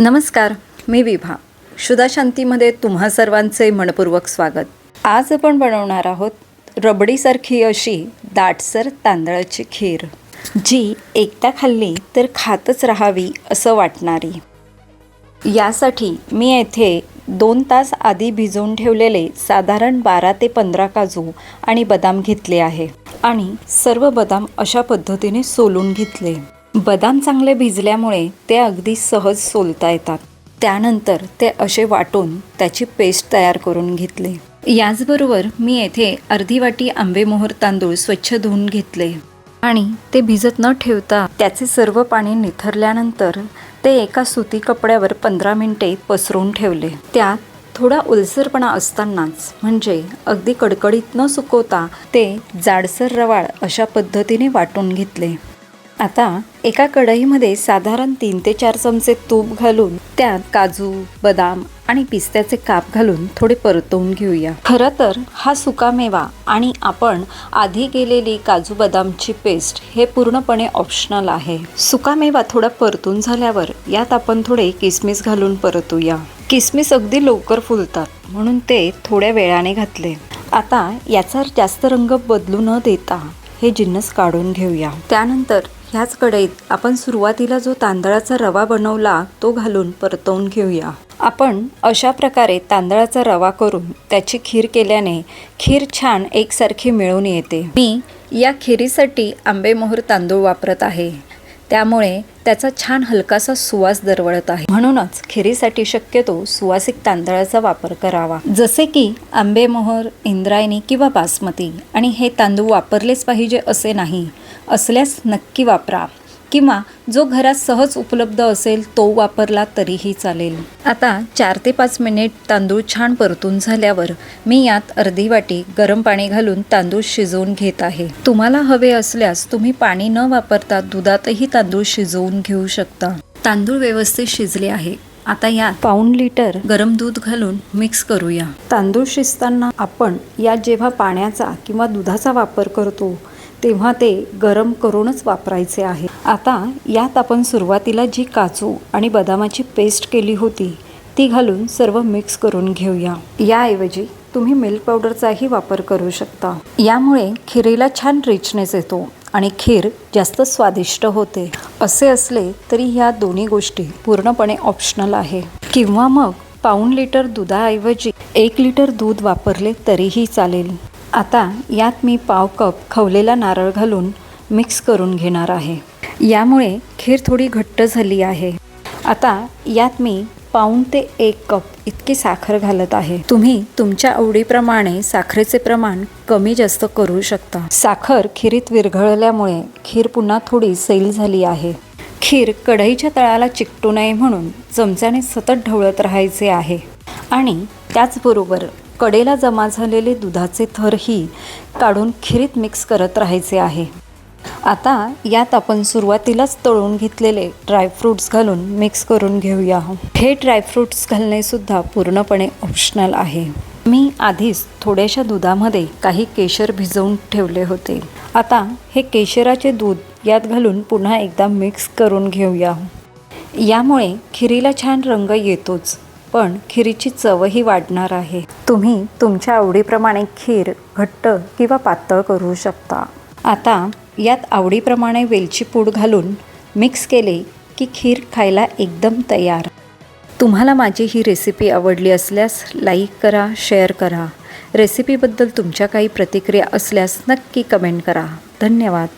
नमस्कार मी विभा. शुदाशांतीमध्ये तुम्हा सर्वांचे मनपूर्वक स्वागत. आज आपण बनवणार आहोत रबडीसारखी अशी दाटसर तांदळाची खीर जी एकदा खाल्ली तर खातच राहावी असं वाटणारी. यासाठी मी येथे दोन तास आधी भिजवून ठेवलेले साधारण बारा ते पंधरा काजू आणि बदाम घेतले आहे आणि सर्व बदाम अशा पद्धतीने सोलून घेतले. बदाम चांगले भिजल्यामुळे ते अगदी सहज सोलता येतात. त्यानंतर ते असे वाटून त्याची पेस्ट तयार करून घेतले. याचबरोबर मी येथे अर्धी वाटी आंबेमोहर तांदूळ स्वच्छ धुवून घेतले. आणि ते भिजत न ठेवता त्याचे सर्व पाणी निथरल्यानंतर ते एका सुती कपड्यावर पंधरा मिनिटे पसरून ठेवले. त्यात थोडा उलसरपणा असतानाच म्हणजे अगदी कडकडीत न सुकवता ते जाडसर रवाळ अशा पद्धतीने वाटून घेतले. आता एका कढईमध्ये साधारण तीन ते चार चमचे तूप घालून त्यात काजू बदाम आणि पिस्त्याचे काप घालून थोडे परतवून घेऊया. खरं तर हा सुकामेवा आणि आपण आधी केलेली काजू बदामची पेस्ट हे पूर्णपणे ऑप्शनल आहे. सुकामेवा थोडा परतून झाल्यावर यात आपण थोडे किसमिस घालून परतूया. किसमिस अगदी लवकर फुलतात म्हणून ते थोड्या वेळाने घातले. आता याचा जास्त रंग बदलू न देता हे जिन्नस काढून घेऊया. त्यानंतर ह्याच कढईत आपण सुरुवातीला जो तांदळाचा रवा बनवला तो घालून परतवून घेऊया. आपण अशा प्रकारे तांदळाचा रवा करून त्याची खीर केल्याने खीर छान एकसारखी मिळून येते. मी या खिरीसाठी आंबेमोहर तांदूळ वापरत आहे. त्यामुळे त्याचा छान हलकासा सुवास दरवळत आहे. म्हणूनच खिरीसाठी शक्यतो सुवासिक तांदळाचा वापर करावा. जसे की आंबेमोहर इंद्रायणी किंवा बासमती. आणि हे तांदूळ वापरलेच पाहिजे असे नाही. असल्यास नक्की वापरा. किंवा जो घरात सहज उपलब्ध असेल तो वापरला तरीही चालेल. आता चार ते पाच मिनिट तांदूळ छान परतून झाल्यावर मी यात अर्धी वाटी गरम पाणी घालून तांदूळ शिजवून घेत आहे. तुम्हाला हवे असल्यास तुम्ही पाणी न वापरता दुधातही तांदूळ शिजवून घेऊ शकता. तांदूळ व्यवस्थित शिजले आहे. आता यात पाऊण लिटर गरम दूध घालून मिक्स करूया. तांदूळ शिजताना आपण यात जेव्हा पाण्याचा किंवा दुधाचा वापर करतो तेव्हा ते गरम करूनच वापरायचे आहे. आता यात आपण सुरुवातीला जी काजू आणि बदामाची पेस्ट केली होती ती घालून सर्व मिक्स करून घेऊया. याऐवजी तुम्ही मिल्क पावडरचाही वापर करू शकता. यामुळे खिरीला छान रिचनेस येतो आणि खीर जास्त स्वादिष्ट होते. असे असले तरी ह्या दोन्ही गोष्टी पूर्णपणे ऑप्शनल आहे. किंवा मग पाऊण लिटर दुधाऐवजी एक लिटर दूध वापरले तरीही चालेल. आता यात मी पाव कप खवलेला नारळ घालून मिक्स करून घेणार आहे. यामुळे खीर थोडी घट्ट झाली आहे. आता यात मी पाऊण ते एक कप इतकी साखर घालत आहे. तुम्ही तुमच्या आवडीप्रमाणे साखरेचे प्रमाण कमी जास्त करू शकता. साखर खिरीत विरघळल्यामुळे खीर पुन्हा थोडी सैल झाली आहे. खीर कढईच्या तळाला चिकटू नये म्हणून चमच्याने सतत ढवळत राहायचे आहे. आणि त्याचबरोबर कडेला जमा झालेले दुधाचे थरही काढून खिरीत मिक्स करत राहायचे आहे. आता यात आपण सुरुवातीलाच तळून घेतलेले ड्रायफ्रूट्स घालून मिक्स करून घेऊया. हे ड्रायफ्रूट्स घालणेसुद्धा पूर्णपणे ऑप्शनल आहे. मी आधीच थोड्याशा दुधामध्ये काही केशर भिजवून ठेवले होते. आता हे केशराचे दूध यात घालून पुन्हा एकदा मिक्स करून घेऊया. यामुळे खिरीला छान रंग येतोच. पण खिरीची चवही वाढणार आहे. तुम्ही तुमच्या आवडीप्रमाणे खीर घट्ट किंवा पातळ करू शकता. आता यात आवडीप्रमाणे वेलची पूड घालून मिक्स केले की खीर खायला एकदम तयार. तुम्हाला माझी ही रेसिपी आवडली असल्यास लाईक करा शेअर करा. रेसिपीबद्दल तुमच्या काही प्रतिक्रिया असल्यास नक्की कमेंट करा. धन्यवाद.